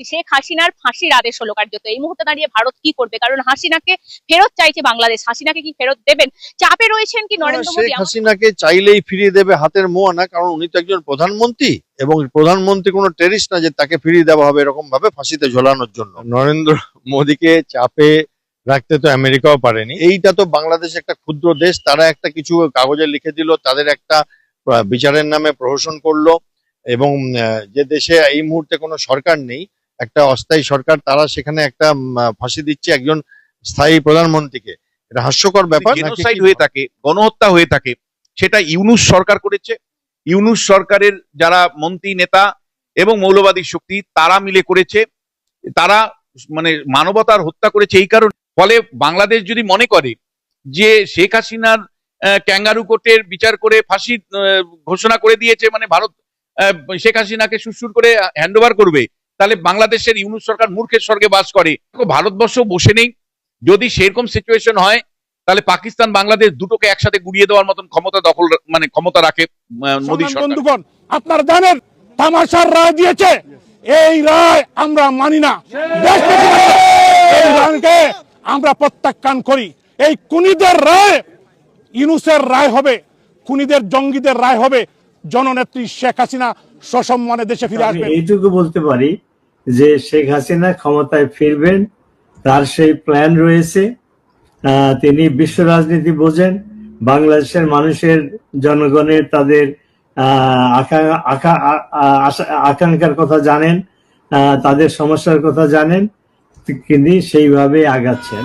প্রধানমন্ত্রী শেখ হাসিনার ফাঁসির আদেশ হলো কার্যত। এই মুহূর্তে দাঁড়িয়ে ভারত কি করবে? কারণ হাসিনাকে ফেরত চাইছে বাংলাদেশ। হাসিনাকে কি ফেরত দেবেন? চাপে রয়েছেন কি নরেন্দ্র শেখ মোদী হাসিনাকে চাইলেই ফিরিয়ে দেবে হাতের মোয়া না কারণ উনি তো একজন প্রধানমন্ত্রী এবং প্রধানমন্ত্রী কোনো টেরিস্ট না যে তাকে ফিরিয়ে দেওয়া হবে এরকম ভাবে ফাঁসিতে ঝোলানোর জন্য। নরেন্দ্র মোদীকে চাপে রাখতে তো আমেরিকাও পারেনি। এইটা তো বাংলাদেশ একটা ক্ষুদ্র দেশ তারা একটা কিছু কাগজে লিখে দিল তাদের একটা বিচারের নামে প্রহসন করল এবং যে দেশে এই মুহূর্তে কোনো সরকার নেই একটা অস্থায়ী সরকার তারা সেখানে একটা ফাঁসি দিচ্ছে একজন স্থায়ী প্রধানমন্ত্রীকে। এটা হাস্যকর ব্যাপার জেনোসাইড হয়ে থাকে গণহত্যা হয়ে থাকে সেটা ইউনুস সরকার করেছে। ইউনুস সরকারের যারা মন্ত্রী নেতা এবং মৌলবাদী শক্তি তারা মিলে করেছে। তারা মানে মানবতার হত্যা করেছে এই কারণে। ফলে বাংলাদেশ যদি মনে করে যে শেখ হাসিনার ক্যাঙ্গারু কোর্টের বিচার করে ফাঁসি আহ, ঘোষণা করে দিয়েছে মানে ভারত শেখ হাসিনাকে সুরসুর করে হ্যান্ডওভার করবে তাহলে বাংলাদেশের ইউনুস সরকার মূর্খের স্বর্গে বাস করে। ভারতবর্ষ বসে নেই। যদি সেরকম সিচুয়েশন হয় তাহলে পাকিস্তান বাংলাদেশ দুটোকে একসাথে গুড়িয়ে দেওয়ার মতন ক্ষমতা দখল মানে ক্ষমতা রাখে মোদী সরকার। বন্ধুগণ আপনারা জানেন তামাশার রায় দিয়েছে। এই রায় আমরা মানি না। এই রায়কে আমরা প্রত্যাখ্যান করি। এই কুনিদের রায় ইউনুসের রায় হবে খুনিদের জঙ্গিদের রায় হবে। জননেত্রী শেখ হাসিনা সসম্মানে দেশে ফিরে আসবে এইটুকু বলতে পারি যে শেখ হাসিনা ক্ষমতায় ফিরবেন, তার সেই প্ল্যান রয়েছে। তিনি বিশ্ব রাজনীতি বোঝেন, বাংলাদেশের মানুষের জনগণের তাদের আকাঙ্ক্ষার কথা জানেন তাদের সমস্যার কথা জানেন, তিনি সেইভাবে আগাচ্ছেন।